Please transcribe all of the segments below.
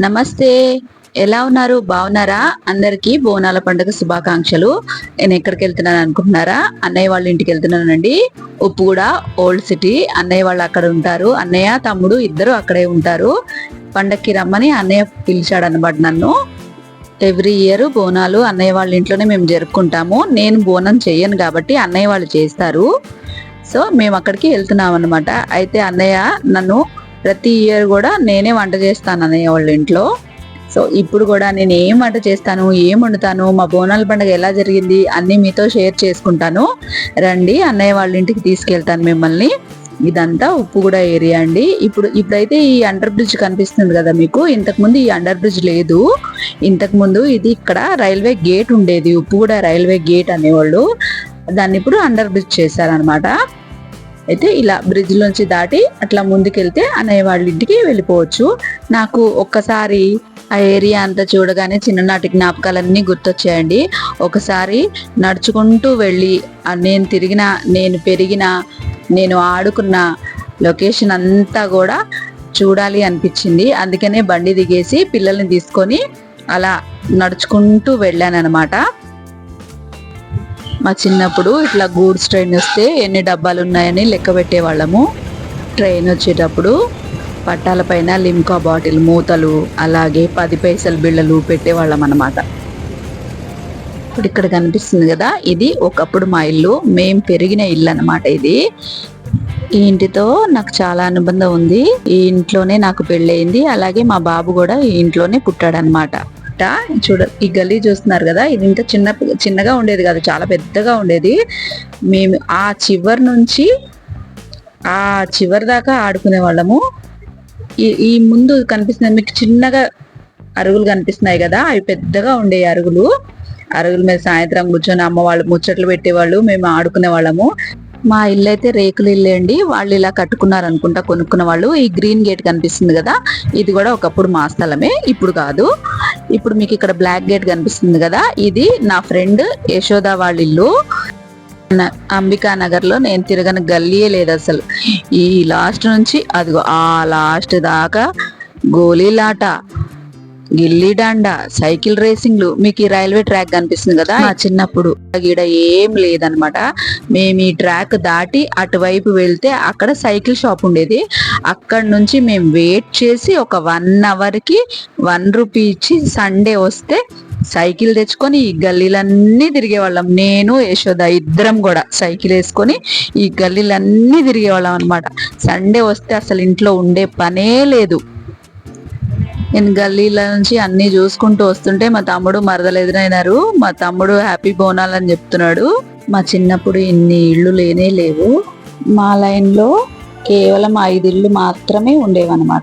నమస్తే. ఎలా ఉన్నారు? బాగున్నారా అందరికీ బోనాల పండుగ శుభాకాంక్షలు. నేను ఎక్కడికి వెళ్తున్నాను అనుకుంటున్నారా? అన్నయ్య వాళ్ళ ఇంటికి వెళ్తున్నానండి. Uppuguda old city. అన్నయ్య వాళ్ళు అక్కడ ఉంటారు. అన్నయ్య తమ్ముడు ఇద్దరు అక్కడే ఉంటారు. పండక్కి రమ్మని అన్నయ్య పిలిచాడు అనమాట నన్ను. ఎవ్రీ ఇయర్ బోనాలు అన్నయ్య వాళ్ళ ఇంట్లోనే మేము జరుపుకుంటాము. నేను బోనం చెయ్యను కాబట్టి అన్నయ్య వాళ్ళు చేస్తారు. సో మేము అక్కడికి వెళ్తున్నాం అనమాట అయితే అన్నయ్య నన్ను ప్రతి ఇయర్ కూడా నేనే వంట చేస్తాను అన్నయ్య వాళ్ళ ఇంట్లో. సో ఇప్పుడు కూడా నేను ఏం వంట చేస్తాను ఏం వండుతాను మా బోనాల పండుగ ఎలా జరిగింది అన్ని మీతో షేర్ చేసుకుంటాను. రండి అన్నయ్య వాళ్ళ ఇంటికి తీసుకెళ్తాను మిమ్మల్ని. ఇదంతా ఉప్పుగూడ ఏరియా అండి. ఇప్పుడు ఇప్పుడైతే ఈ అండర్ బ్రిడ్జ్ కనిపిస్తుంది కదా మీకు? ఇంతకుముందు ఈ అండర్ బ్రిడ్జ్ లేదు. ఇంతకుముందు ఇది ఇక్కడ రైల్వే గేట్ ఉండేది ఉప్పుగూడ రైల్వే గేట్ అనేవాళ్ళు. దాన్ని ఇప్పుడు అండర్ బ్రిడ్జ్ చేశారనమాట అయితే ఇలా బ్రిడ్జ్ లోంచి దాటి అట్లా ముందుకెళ్తే అన్నయ్య వాళ్ళ ఇంటికి వెళ్ళిపోవచ్చు. నాకు ఒక్కసారి ఆ ఏరియా అంతా చూడగానే చిన్ననాటి జ్ఞాపకాలన్నీ గుర్తొచ్చాయండి. ఒకసారి నడుచుకుంటూ వెళ్ళి నేను తిరిగిన నేను పెరిగిన నేను ఆడుకున్న లొకేషన్ అంతా కూడా చూడాలి అనిపించింది. అందుకనే బండి దిగేసి పిల్లల్ని తీసుకొని అలా నడుచుకుంటూ వెళ్ళాను అనమాట మా చిన్నప్పుడు ఇట్లా గూడ్స్ ట్రైన్ వస్తే ఎన్ని డబ్బాలు ఉన్నాయని లెక్క పెట్టేవాళ్ళము. ట్రైన్ వచ్చేటప్పుడు పట్టాల పైన లిమ్కా బాటిల్ మూతలు అలాగే పది పైసల బిళ్ళలు పెట్టేవాళ్ళం అన్నమాట. ఇప్పుడు ఇక్కడ కనిపిస్తుంది కదా ఇది ఒకప్పుడు మా ఇల్లు మేం పెరిగిన ఇల్లు అనమాట ఇది. ఈ ఇంటితో నాకు చాలా అనుబంధం ఉంది. ఈ ఇంట్లోనే నాకు పెళ్ళయింది అలాగే మా బాబు కూడా ఈ ఇంట్లోనే పుట్టాడనమాట చూడ ఈ గల్లీ చూస్తున్నారు కదా ఇది ఇంకా చిన్న చిన్నగా ఉండేది కాదు చాలా పెద్దగా ఉండేది. మేము ఆ చివరి నుంచి ఆ చివరి దాకా ఆడుకునే వాళ్ళము. ఈ ఈ ముందు కనిపిస్తుంది మీకు చిన్నగా అరుగులు కనిపిస్తున్నాయి కదా అవి పెద్దగా ఉండే అరుగులు. అరుగుల మీద సాయంత్రం కూర్చొని అమ్మ వాళ్ళు ముచ్చట్లు పెట్టేవాళ్ళు మేము ఆడుకునే వాళ్ళము. మా ఇల్లు అయితే రేకులు ఇల్లు అండి. వాళ్ళు ఇలా కట్టుకున్నారు అనుకుంటా కొనుక్కున్న వాళ్ళు. ఈ గ్రీన్ గేట్ కనిపిస్తుంది కదా ఇది కూడా ఒకప్పుడు మా స్థలమే ఇప్పుడు కాదు. ఇప్పుడు మీకు ఇక్కడ బ్లాక్ గేట్ కనిపిస్తుంది కదా ఇది నా ఫ్రెండ్ యశోద వాళ్ళ ఇల్లు. న- అంబికా నగర్లో నేను తిరగని గల్లీయే లేదు అసలు. ఈ లాస్ట్ నుంచి అదిగో ఆ లాస్ట్ దాకా గోళీలాట గిల్లీ డాండా సైకిల్ రేసింగ్లు. మీకు ఈ రైల్వే ట్రాక్ కనిపిస్తుంది కదా? చిన్నప్పుడు. గీడ ఏం లేదనమాట మేము ఈ ట్రాక్ దాటి అటువైపు వెళ్తే అక్కడ సైకిల్ షాప్ ఉండేది. అక్కడ నుంచి మేము వెయిట్ చేసి ఒక వన్ అవర్కి వన్ రూపీ ఇచ్చి సండే వస్తే సైకిల్ తెచ్చుకొని ఈ గల్లీలన్నీ తిరిగేవాళ్ళం. నేను యశోద ఇద్దరం కూడా సైకిల్ వేసుకొని ఈ గల్లీలన్నీ తిరిగేవాళ్ళం అనమాట సండే వస్తే అసలు ఇంట్లో ఉండే పనే లేదు. నేను గల్లీల నుంచి అన్ని చూసుకుంటూ వస్తుంటే మా తమ్ముడు మరదలు ఎదురైనారు. మా తమ్ముడు హ్యాపీ బోనాలు అని చెప్తున్నాడు. మా చిన్నప్పుడు ఇన్ని ఇళ్ళు లేనే లేవు. మా లైన్లో కేవలం ఐదు ఇళ్ళు మాత్రమే ఉండేవన్నమాట.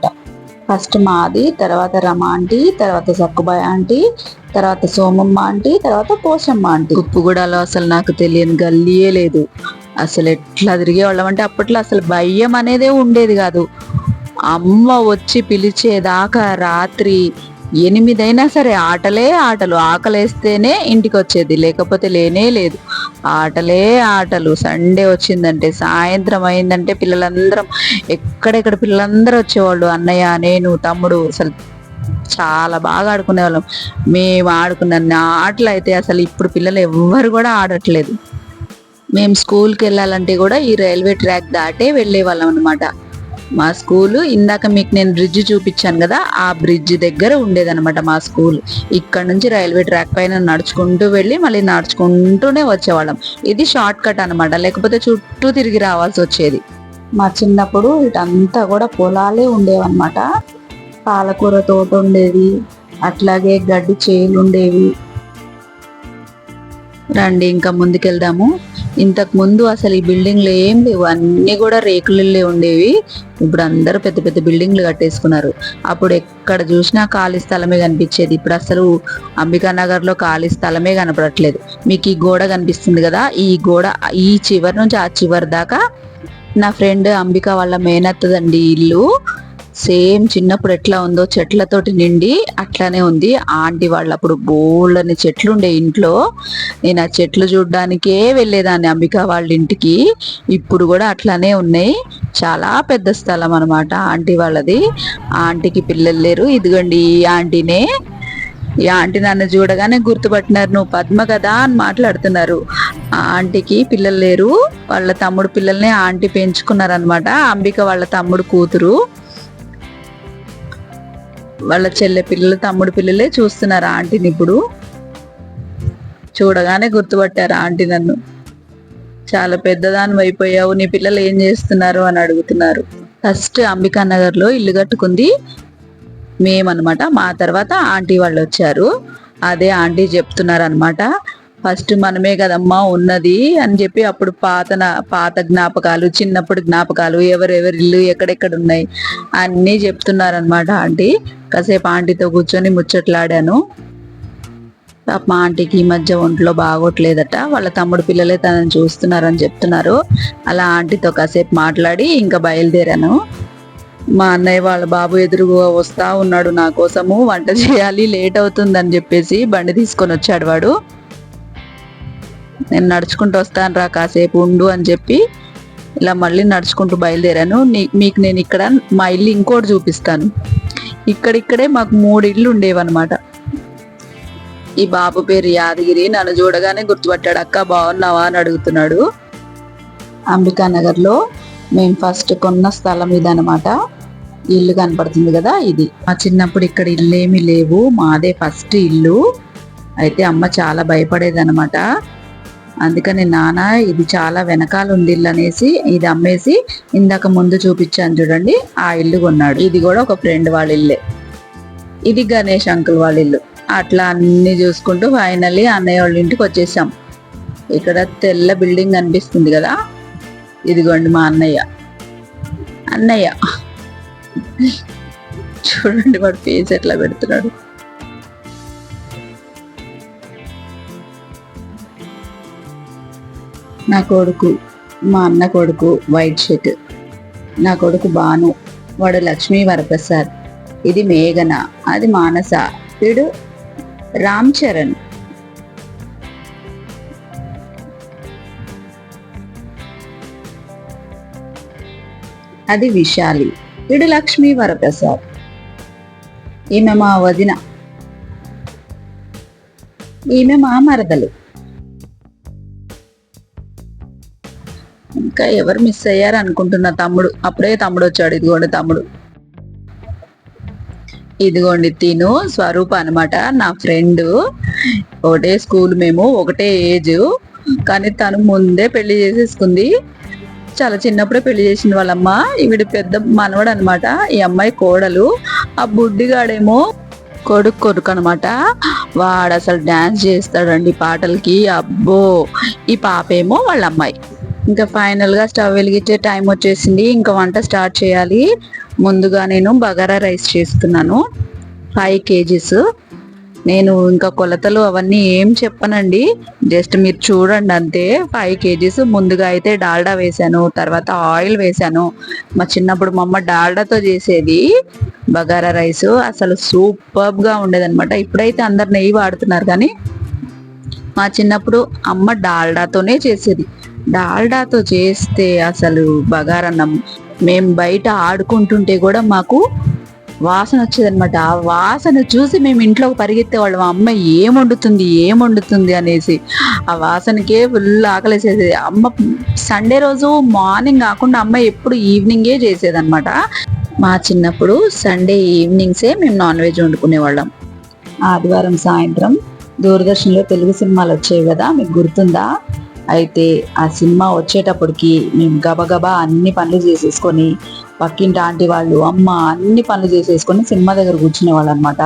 ఫస్ట్ మాది తర్వాత రమ ఆంటీ తర్వాత సక్కుబాయ్ ఆంటీ తర్వాత సోమమ్మ ఆంటీ తర్వాత పోషమ్మ ఆంటీ. ఉప్పుగూడలో అసలు నాకు తెలియని గల్లీయే లేదు. అసలు ఎట్లా తిరిగేవాళ్ళం అంటే అప్పట్లో అసలు భయం అనేదే ఉండేది కాదు. అమ్మ వచ్చి పిలిచేదాకా రాత్రి ఎనిమిదైనా సరే ఆటలే ఆటలు. ఆకలేస్తేనే ఇంటికి వచ్చేది లేకపోతే లేనే లేదు. ఆటలే ఆటలు. సండే వచ్చిందంటే సాయంత్రం అయిందంటే పిల్లలందరం ఎక్కడెక్కడ పిల్లలందరూ వచ్చేవాళ్ళు. అన్నయ్య నేను తమ్ముడు అసలు చాలా బాగా ఆడుకునే వాళ్ళం మేము ఆడుకున్న ఆటలు అయితే అసలు ఇప్పుడు పిల్లలు ఎవ్వరు కూడా ఆడట్లేదు. మేము స్కూల్కి వెళ్ళాలంటే కూడా ఈ రైల్వే ట్రాక్ దాటే వెళ్ళే వాళ్ళం అనమాట మా స్కూల్ ఇందాక మీకు నేను బ్రిడ్జ్ చూపించాను కదా ఆ బ్రిడ్జ్ దగ్గర ఉండేదన్నమాట మా స్కూల్. ఇక్కడ నుంచి రైల్వే ట్రాక్ పైన నడుచుకుంటూ వెళ్ళి మళ్ళీ నడుచుకుంటూనే వచ్చేవాళ్ళం. ఇది షార్ట్ కట్ అనమాట లేకపోతే చుట్టూ తిరిగి రావాల్సి వచ్చేది. మా చిన్నప్పుడు ఇటంతా కూడా పొలాలే ఉండేవన్నమాట. పాలకూర తోట ఉండేది అట్లాగే గడ్డి చేలు ఉండేవి రండి ఇంకా ముందుకెళ్దాము. ఇంతకు ముందు అసలు ఈ బిల్డింగ్లు ఏం లేవు. అన్ని కూడా రేకులల్లే ఉండేవి. ఇప్పుడు అందరూ పెద్ద పెద్ద బిల్డింగ్లు కట్టేసుకున్నారు. అప్పుడు ఎక్కడ చూసినా ఖాళీ స్థలమే కనిపించేది. ఇప్పుడు అసలు అంబికానగర్లో ఖాళీ స్థలమే కనపడట్లేదు. మీకు ఈ గోడ కనిపిస్తుంది కదా? ఈ గోడ ఈ చివరి నుంచి ఆ చివరి దాకా నా ఫ్రెండ్ అంబిక వాళ్ళ మేనత్తదండి ఇల్లు. సేమ్ చిన్నప్పుడు ఎట్లా ఉందో చెట్లతోటి నిండి అట్లానే ఉంది. ఆంటీ వాళ్ళు అప్పుడు బోళ్ళని చెట్లు ఉండే ఇంట్లో. నేను ఆ చెట్లు చూడడానికే వెళ్ళేదాన్ని అంబిక వాళ్ళ ఇంటికి. ఇప్పుడు కూడా అట్లానే ఉన్నాయి. చాలా పెద్ద స్థలం అనమాట ఆంటీ వాళ్ళది. ఆంటీకి పిల్లలు లేరు. ఇదిగోండి ఈ ఆంటీనే. ఈ ఆంటీ నన్ను చూడగానే గుర్తుపట్టినారు. నువ్వు పద్మ కదా అని మాట్లాడుతున్నారు. ఆ ఆంటీకి పిల్లలు లేరు. వాళ్ళ తమ్ముడు పిల్లల్ని ఆంటీ పెంచుకున్నారనమాట అంబిక వాళ్ళ తమ్ముడు కూతురు. వాళ్ళ చెల్లె పిల్లలు తమ్ముడు పిల్లలే చూస్తున్నారు ఆంటీని ఇప్పుడు. చూడగానే గుర్తుపట్టారు ఆంటీ నన్ను. చాలా పెద్దదాని అయిపోయావు నీ పిల్లలు ఏం చేస్తున్నారు అని అడుగుతున్నారు. ఫస్ట్ అంబికా నగర్లో ఇల్లు కట్టుకుంది. మేమనమాట మా తర్వాత ఆంటీ వాళ్ళు వచ్చారు. అదే ఆంటీ చెప్తున్నారు అనమాట ఫస్ట్ మనమే కదమ్మా ఉన్నది అని చెప్పి అప్పుడు పాత నా- పాత జ్ఞాపకాలు చిన్నప్పుడు జ్ఞాపకాలు ఎవరెవరి ఇల్లు ఎక్కడెక్కడ ఉన్నాయి అన్నీ చెప్తున్నారనమాట ఆంటీ. కాసేపు ఆంటీతో కూర్చొని ముచ్చట్లాడాను. మా ఆంటీకి ఈ మధ్య ఒంట్లో బాగోట్లేదట. వాళ్ళ తమ్ముడు పిల్లలే తనని చూస్తున్నారని చెప్తున్నారు. అలా ఆంటీతో కాసేపు మాట్లాడి ఇంకా బయలుదేరాను. మా అన్నయ్య వాళ్ళ బాబు ఎదురుగా వస్తా ఉన్నాడు నా కోసము. వంట చేయాలి లేట్ అవుతుందని చెప్పేసి బండి తీసుకొని వచ్చాడు వాడు. నేను నడుచుకుంటూ వస్తాను రా కాసేపు ఉండు అని చెప్పి ఇలా మళ్ళీ నడుచుకుంటూ బయలుదేరాను. మీకు నేను ఇక్కడ మా ఇల్లు ఇంకోటి చూపిస్తాను. ఇక్కడిక్కడే మాకు మూడు ఇల్లు ఉండేవన్నమాట. ఈ బాబు పేరు యాదగిరి నన్ను చూడగానే గుర్తుపట్టాడు అక్క బాగున్నావా? అని అడుగుతున్నాడు. అంబికా నగర్లో మేము ఫస్ట్ కొన్న స్థలం ఇదనమాట ఇల్లు కనపడుతుంది కదా ఇది. మా చిన్నప్పుడు ఇక్కడ ఇల్లు లేవు మాదే ఫస్ట్ ఇల్లు. అయితే అమ్మ చాలా భయపడేది అనమాట అందుకని నాన్న ఇది చాలా వెనకాల ఉంది ఇల్లు అనేసి ఇది అమ్మేసి ఇందాక ముందు చూపించాను చూడండి ఆ ఇల్లు కొన్నాడు. ఇది కూడా ఒక ఫ్రెండ్ వాళ్ళ ఇల్లే. ఇది గణేష్ అంకుల్ వాళ్ళ ఇల్లు. అట్లా అన్ని చూసుకుంటూ ఫైనల్లీ అన్నయ్య వాళ్ళ ఇంటికి వచ్చేసాం. ఇక్కడ తెల్ల బిల్డింగ్ కనిపిస్తుంది కదా? ఇదిగోండి మా అన్నయ్య. అన్నయ్య. చూడండి వాడు ఫేస్ ఎట్లా పెడుతున్నాడు. నా కొడుకు మా అన్న కొడుకు వైట్ షర్ట్. నా కొడుకు బాను వాడు లక్ష్మీ వరప్రసాద్. ఇది మేఘన అది మానస. వీడు రామ్ చరణ్. అది విశాలి. వీడు లక్ష్మీ వరప్రసాద్. ఈమె మా వదిన. ఈమె మా మరదలు. ఇంకా ఎవరు మిస్ అయ్యారు అనుకుంటున్నా తమ్ముడు? అప్పుడే తమ్ముడు వచ్చాడు. ఇదిగోండి తమ్ముడు. ఇదిగోండి తిను స్వరూప్ అనమాట నా ఫ్రెండ్. ఒకటే స్కూల్ మేము ఒకటే ఏజ్. కానీ తను ముందే పెళ్ళి చేసేసుకుంది. చాలా చిన్నప్పుడే పెళ్ళి చేసిన వాళ్ళమ్మ. ఈవిడ పెద్ద మనవడు అనమాట ఈ అమ్మాయి కోడలు. ఆ బుడ్డిగాడేమో కొడుకు కొడుకు అనమాట వాడు అసలు డాన్స్ చేస్తాడండి పాటలకి. అబ్బో. ఈ పాప ఏమో వాళ్ళ అమ్మాయి. ఇంకా ఫైనల్గా స్టవ్ వెలిగించే టైం వచ్చేసింది. ఇంకా వంట స్టార్ట్ చేయాలి. ముందుగా నేను బగారా రైస్ చేస్తున్నాను. Five KGs. నేను ఇంకా కొలతలు అవన్నీ ఏం చెప్పనండి. జస్ట్ మీరు చూడండి అంతే. Five KGs. ముందుగా అయితే డాల్డా వేశాను. తర్వాత ఆయిల్ వేశాను. మా చిన్నప్పుడు మా అమ్మ డాల్డాతో చేసేది బగారా రైస్. అసలు సూపర్గా ఉండేదనమాట ఉండేదన్నమాట. ఇప్పుడైతే అందరు నెయ్యి వాడుతున్నారు కానీ మా చిన్నప్పుడు అమ్మ డాల్డాతోనే చేసేది. డాల్డాతో చేస్తే అసలు బగారన్నం. మేము బయట ఆడుకుంటుంటే కూడా మాకు వాసన వచ్చేదనమాట ఆ వాసన చూసి మేము ఇంట్లోకి పరిగెత్తే వాళ్ళం. అమ్మ ఏం వండుతుంది? ఏం వండుతుంది? అనేసి. ఆ వాసనకే ఫుల్ ఆకలేసేది. అమ్మ సండే రోజు మార్నింగ్ కాకుండా అమ్మ ఎప్పుడు ఈవినింగే చేసేదనమాట మా చిన్నప్పుడు సండే ఈవినింగ్సే మేము నాన్ వెజ్ వండుకునే వాళ్ళం. ఆదివారం సాయంత్రం దూరదర్శన్లో తెలుగు సినిమాలు వచ్చేవి కదా మీకు గుర్తుందా? అయితే ఆ సినిమా వచ్చేటప్పటికి మేము గబగబా అన్ని పనులు చేసేసుకొని పక్కింటి ఆంటీ వాళ్ళు అమ్మ అన్ని పనులు చేసేసుకొని సినిమా దగ్గర కూర్చునే వాళ్ళు అనమాట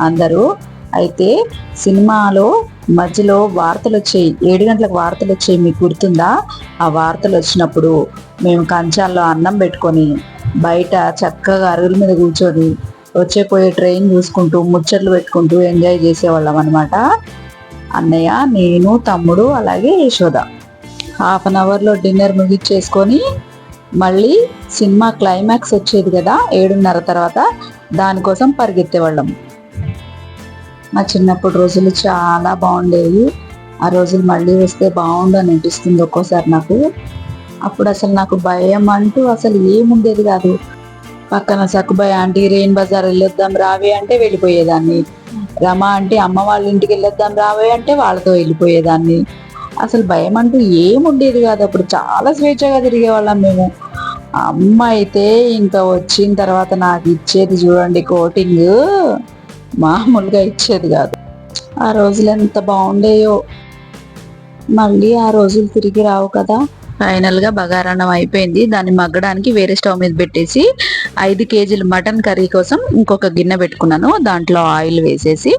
అందరూ. అయితే సినిమాలో మధ్యలో వార్తలు వచ్చాయి. ఏడు గంటలకు వార్తలు వచ్చాయి. మీకు గుర్తుందా? ఆ వార్తలు వచ్చినప్పుడు మేము కంచాల్లో అన్నం పెట్టుకొని బయట చక్కగా అరుగుల మీద కూర్చొని వచ్చే పోయే ట్రైన్ చూసుకుంటూ ముచ్చట్లు పెట్టుకుంటూ ఎంజాయ్ చేసేవాళ్ళం అనమాట అన్నయ్య నేను తమ్ముడు అలాగే యశోద. హాఫ్ అన్ అవర్లో డిన్నర్ ముగిచ్చేసుకొని మళ్ళీ సినిమా క్లైమాక్స్ వచ్చేది కదా ఏడున్నర తర్వాత దానికోసం పరిగెత్తేవాళ్ళం. మా చిన్నప్పుడు రోజులు చాలా బాగుండేవి. ఆ రోజులు మళ్ళీ వస్తే బాగుండు అని అనిపిస్తుంది ఒక్కోసారి నాకు. అప్పుడు అసలు నాకు భయం అంటూ అసలు ఏముండేది కాదు. పక్కన సక్కుబాయ్ ఆంటీ రెయిన్ బజార్ వెళ్ళొద్దాం రావే అంటే వెళ్ళిపోయేదాన్ని. రమ అంటే అమ్మ వాళ్ళ ఇంటికి వెళ్ళొద్దాం రావే అంటే వాళ్ళతో వెళ్ళిపోయేదాన్ని. అసలు భయం అంటూ ఏముండేది కాదు. అప్పుడు చాలా స్వేచ్ఛగా తిరిగేవాళ్ళం మేము. అమ్మ అయితే ఇంకా వచ్చిన తర్వాత నాకు ఇచ్చేది చూడండి కోటింగ్. మామూలుగా ఇచ్చేది కాదు. ఆ రోజులు ఎంత బాగుండేయో. మళ్ళీ ఆ రోజులు తిరిగి రావు కదా. ఫైనల్గా బగారాన్నం అయిపోయింది. దాన్ని మగ్గడానికి వేరే స్టవ్ మీద పెట్టేసి ఐదు కేజీలు మటన్ కర్రీ కోసం ఇంకొక గిన్నె పెట్టుకున్నాను. దాంట్లో ఆయిల్ వేసేసి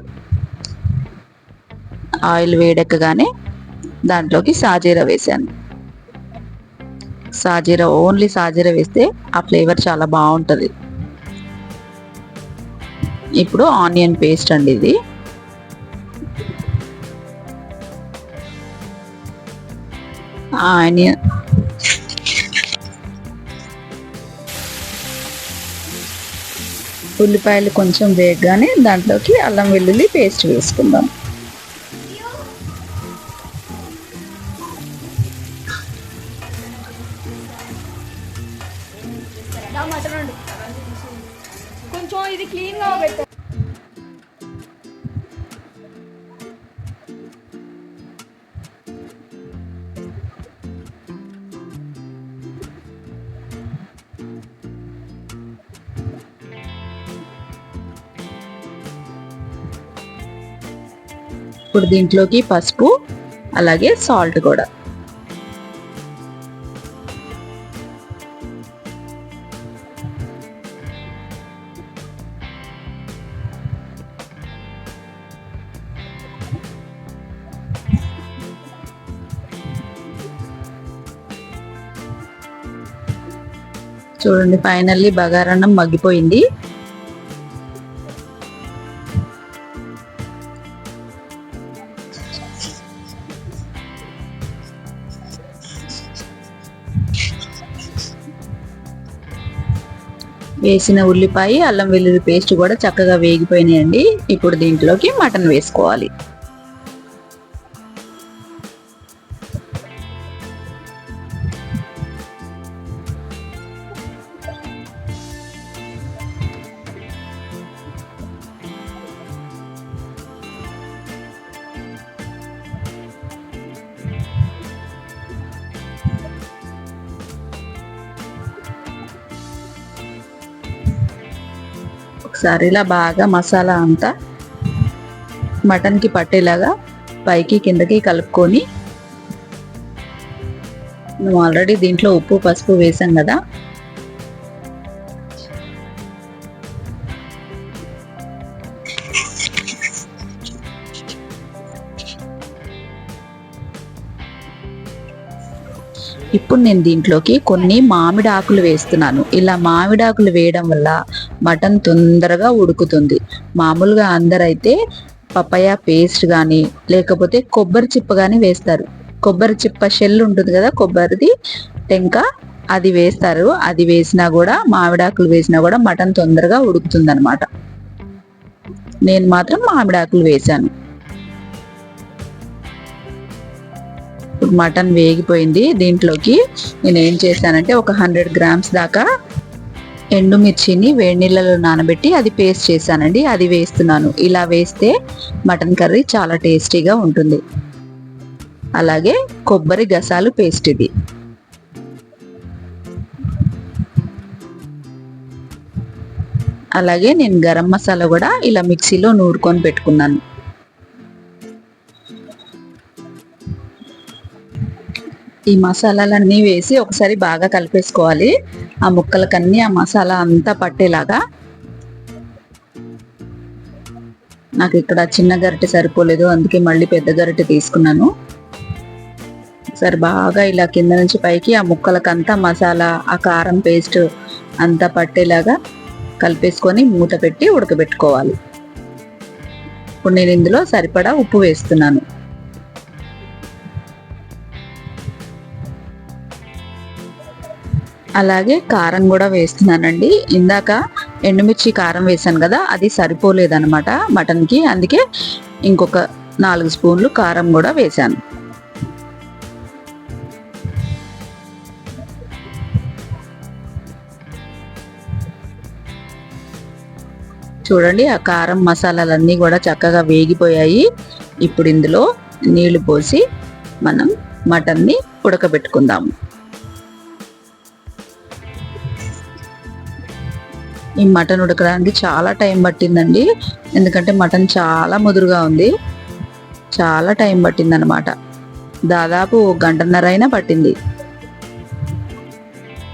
ఆయిల్ వేడెక్కగానే దాంట్లోకి సాజీరా వేసాను. సాజీరా ఓన్లీ సాజీరా వేస్తే ఆ ఫ్లేవర్ చాలా బాగుంటుంది. ఇప్పుడు ఆనియన్ పేస్ట్ అండి ఇది. ఆనియన్ ఉల్లిపాయలు కొంచెం వేగగానే దాంట్లోకి అల్లం వెల్లుల్లి పేస్ట్ వేసుకుందాం. కొంచెం ఇది క్లీన్గా ఇప్పుడు దీంట్లోకి పసుపు అలాగే సాల్ట్ కూడా. చూడండి ఫైనల్లీ బగారన్నం మగ్గిపోయింది. వేసిన ఉల్లిపాయ అల్లం వెల్లుల్లి పేస్ట్ కూడా చక్కగా వేగిపోయినాయండి. ఇప్పుడు దీంట్లోకి మటన్ వేసుకోవాలి. ఒకసారి ఇలా బాగా మసాలా అంతా మటన్కి పట్టేలాగా పైకి కిందకి కలుపుకొని మేము ఆల్రెడీ దీంట్లో ఉప్పు పసుపు వేసాం కదా. ఇప్పుడు నేను దీంట్లోకి కొన్ని మామిడి ఆకులు వేస్తున్నాను. ఇలా మామిడి ఆకులు వేయడం వల్ల మటన్ తొందరగా ఉడుకుతుంది. మామూలుగా అందరైతే పపాయ పేస్ట్ కానీ లేకపోతే కొబ్బరి చిప్ప కానీ వేస్తారు. కొబ్బరి చిప్ప షెల్ ఉంటుంది కదా కొబ్బరిది టెంక అది వేస్తారు. అది వేసినా కూడా మామిడాకులు వేసినా కూడా మటన్ తొందరగా ఉడుకుతుంది అనమాట నేను మాత్రం మామిడాకులు వేశాను. మటన్ వేగిపోయింది. దీంట్లోకి నేను ఏం చేశానంటే ఒక హండ్రెడ్ గ్రామ్స్ దాకా ఎండుమిర్చిని వేడి నీళ్ళలో నానబెట్టి అది పేస్ట్ చేశానండి. అది వేస్తున్నాను. ఇలా వేస్తే మటన్ కర్రీ చాలా టేస్టీగా ఉంటుంది. అలాగే కొబ్బరి గసాలు పేస్ట్ ఇది. అలాగే నేను గరం మసాలా కూడా ఇలా మిక్సీలో నూరుకొని పెట్టుకున్నాను. ఈ మసాలాలన్నీ వేసి ఒకసారి బాగా కలిపేసుకోవాలి. ఆ ముక్కలకన్నీ ఆ మసాలా అంతా పట్టేలాగా. నాకు ఇక్కడ చిన్న గరిటె సరిపోలేదు అందుకే మళ్ళీ పెద్ద గరిటె తీసుకున్నాను. సరే బాగా ఇలా కింద నుంచి పైకి ఆ ముక్కలకంతా మసాలా ఆ కారం పేస్ట్ అంతా పట్టేలాగా కలిపేసుకొని మూత పెట్టి ఉడకబెట్టుకోవాలి. ఇప్పుడు నేను ఇందులో సరిపడా ఉప్పు వేస్తున్నాను. అలాగే కారం కూడా వేస్తున్నానండి. ఇందాక ఎండుమిర్చి కారం వేసాను కదా అది సరిపోలేదనమాట మటన్కి. అందుకే ఇంకొక నాలుగు స్పూన్లు కారం కూడా వేశాను. చూడండి ఆ కారం మసాలాలన్నీ కూడా చక్కగా వేగిపోయాయి. ఇప్పుడు ఇందులో నీళ్ళు పోసి మనం మటన్ని ఉడకబెట్టుకుందాము. ఈ మటన్ ఉడకడానికి చాలా టైం పట్టిందండి. ఎందుకంటే మటన్ చాలా ముదురుగా ఉంది. చాలా టైం పట్టింది అనమాట దాదాపు గంటన్నర అయినా పట్టింది.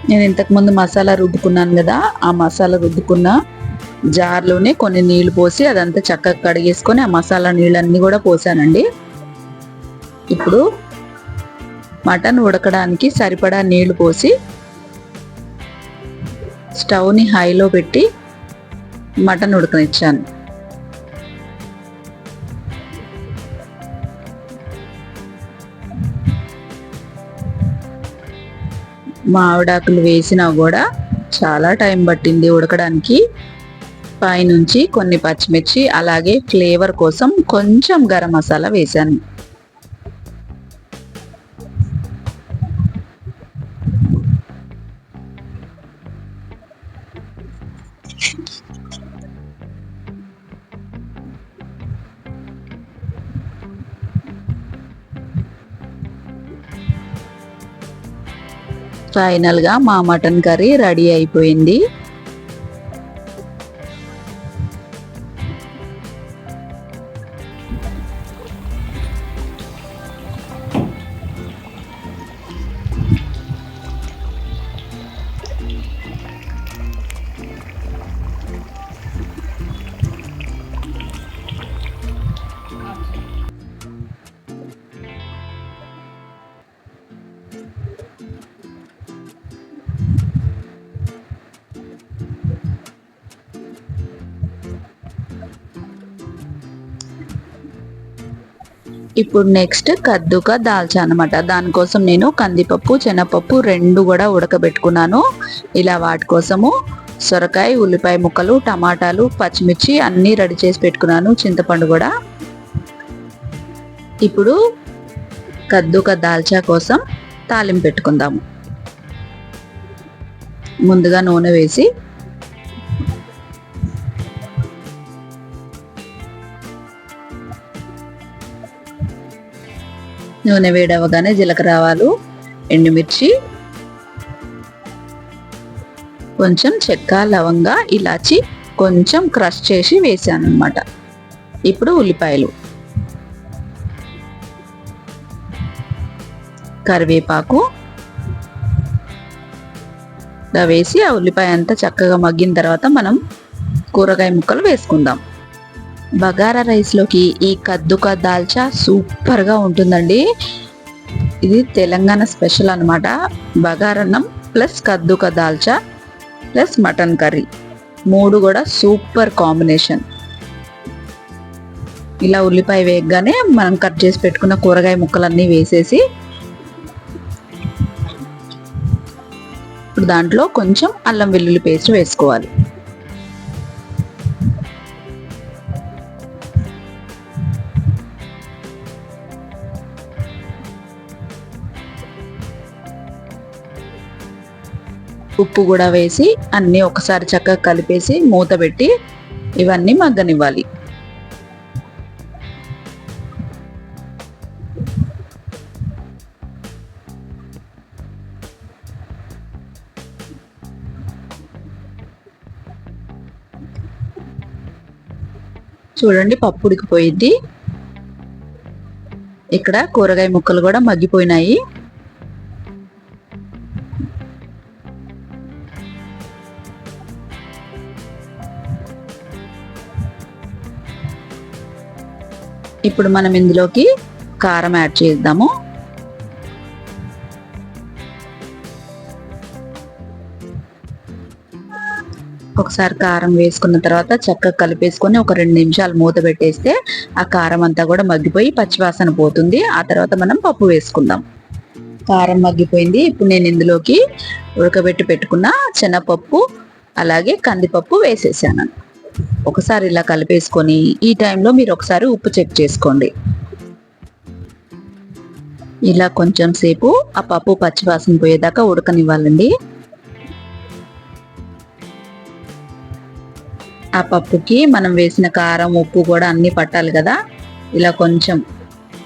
నేను ఇంతకుముందు మసాలా రుబ్బుకున్నాను కదా ఆ మసాలా రుబ్బుకున్న జార్లోనే కొన్ని నీళ్ళు పోసి అదంతా చక్కగా కడిగేసుకొని ఆ మసాలా నీళ్ళన్నీ కూడా పోసానండి. ఇప్పుడు మటన్ ఉడకడానికి సరిపడా నీళ్ళు పోసి స్టవ్ని హైలో పెట్టి మటన్ ఉడకనిచ్చాను. మామిడాకులు వేసినా కూడా చాలా టైం పట్టింది ఉడకడానికి. పైనుంచి కొన్ని పచ్చిమిర్చి అలాగే ఫ్లేవర్ కోసం కొంచెం గరం మసాలా వేశాను. ఫైనల్గా మా మటన్ కర్రీ రెడీ అయిపోయింది. ఇప్పుడు నెక్స్ట్ కద్దుక దాల్చా అనమాట దానికోసం నేను కందిపప్పు శనగపప్పు రెండు కూడా ఉడకబెట్టుకున్నాను. ఇలా వాటి కోసము సొరకాయ ఉల్లిపాయ ముక్కలు టమాటాలు పచ్చిమిర్చి అన్నీ రెడీ చేసి పెట్టుకున్నాను చింతపండు కూడా. ఇప్పుడు కద్దుక దాల్చా కోసం తాలింపు పెట్టుకుందాము. ముందుగా నూనె వేసి నూనె వేడవగానే జీలకర్ర ఆవాలు ఎండుమిర్చి కొంచెం చెక్క లవంగా ఇలాచి కొంచెం క్రష్ చేసి వేసాను అనమాట ఇప్పుడు ఉల్లిపాయలు. కరివేపాకు. ఇలా వేసి ఆ ఉల్లిపాయ అంతా చక్కగా మగ్గిన తర్వాత మనం కూరగాయ ముక్కలు వేసుకుందాం. బగారా రైస్లోకి ఈ కద్దుక దాల్చా సూపర్గా ఉంటుందండి. ఇది తెలంగాణ స్పెషల్ అనమాట బగారన్నం ప్లస్ కద్దుక దాల్చా ప్లస్ మటన్ కర్రీ. మూడు కూడా సూపర్ కాంబినేషన్. ఇలా ఉల్లిపాయ వేయగానే మనం కట్ చేసి పెట్టుకున్న కూరగాయ ముక్కలన్నీ వేసేసి ఇప్పుడు దాంట్లో కొంచెం అల్లం వెల్లుల్లి పేస్ట్ వేసుకోవాలి. ఉప్పు కూడా వేసి అన్నీ ఒకసారి చక్కగా కలిపేసి మూత పెట్టి ఇవన్నీ మగ్గనివ్వాలి. చూడండి పప్పు ఉడికిపోయింది. ఇక్కడ కూరగాయ ముక్కలు కూడా మగ్గిపోయినాయి. ఇప్పుడు మనం ఇందులోకి కారం యాడ్ చేద్దాము. ఒకసారి కారం వేసుకున్న తర్వాత చక్కగా కలిపేసుకొని ఒక రెండు నిమిషాలు మూత పెట్టేస్తే ఆ కారం అంతా కూడా మగ్గిపోయి పచ్చివాసన పోతుంది. ఆ తర్వాత మనం పప్పు వేసుకుందాం. కారం మగ్గిపోయింది. ఇప్పుడు నేను ఇందులోకి ఉడకబెట్టి పెట్టుకున్న శనగపప్పు అలాగే కందిపప్పు వేసేసాను. ఒకసారి ఇలా కలిపేసుకొని ఈ టైంలో మీరు ఒకసారి ఉప్పు చెక్ చేసుకోండి. ఇలా కొంచెం సేపు ఆ పప్పు పచ్చివాసన పోయేదాకా ఉడకనివ్వాలండి. ఆ పప్పుకి మనం వేసిన కారం ఉప్పు కూడా అన్ని పట్టాలి కదా. ఇలా కొంచెం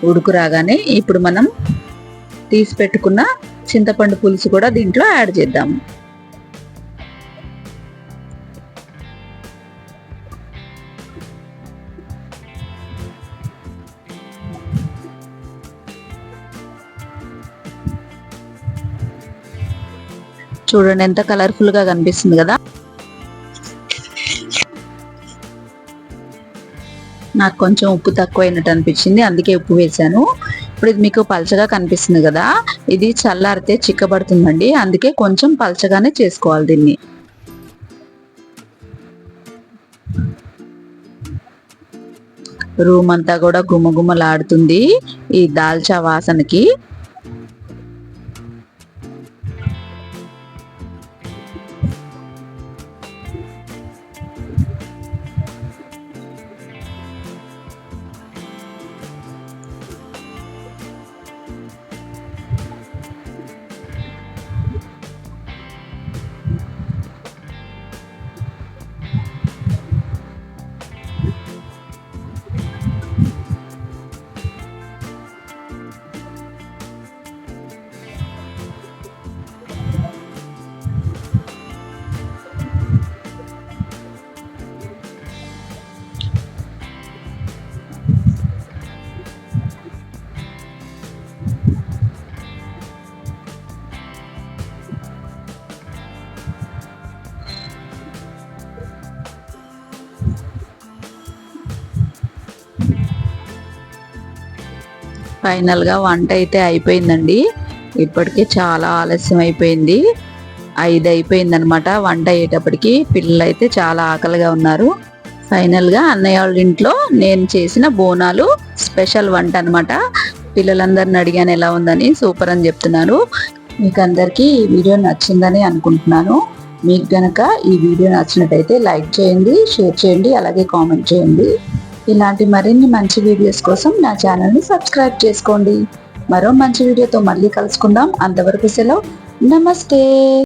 ఉడుకు రాగానే ఇప్పుడు మనం తీసి పెట్టుకున్న చింతపండు పులుసు కూడా దీంట్లో యాడ్ చేద్దాము. చూడండి ఎంత కలర్ఫుల్గా కనిపిస్తుంది కదా. నాకు కొంచెం ఉప్పు తక్కువైనట్టు అనిపించింది అందుకే ఉప్పు వేశాను. ఇప్పుడు ఇది మీకు పలచగా కనిపిస్తుంది కదా ఇది చల్లారితే చిక్కబడుతుందండి అందుకే కొంచెం పలచగానే చేసుకోవాలి దీన్ని. రూమ్ అంతా కూడా గుమగుమలాడుతుంది ఈ దాల్చా వాసనకి. ఫైనల్గా వంట అయితే అయిపోయిందండి. ఇప్పటికే చాలా ఆలస్యం అయిపోయింది. ఐదు అయిపోయింది అనమాట వంట అయ్యేటప్పటికి. పిల్లలు అయితే చాలా ఆకలిగా ఉన్నారు. ఫైనల్గా అన్నయ్య వాళ్ళ ఇంట్లో నేను చేసిన బోనాలు స్పెషల్ వంట అనమాట పిల్లలందరిని అడిగాను ఎలా ఉందని సూపర్ అని చెప్తున్నారు. మీకు అందరికీ ఈ వీడియో నచ్చిందని అనుకుంటున్నాను. మీకు గనక ఈ వీడియో నచ్చినట్టయితే లైక్ చేయండి షేర్ చేయండి అలాగే కామెంట్ చేయండి. ఇలాంటి మరిన్ని మంచి వీడియోస్ కోసం నా ఛానల్ని సబ్స్క్రైబ్ చేసుకోండి. మరో మంచి వీడియోతో మళ్ళీ కలుసుకుందాం. అంతవరకు సెలవు. నమస్తే.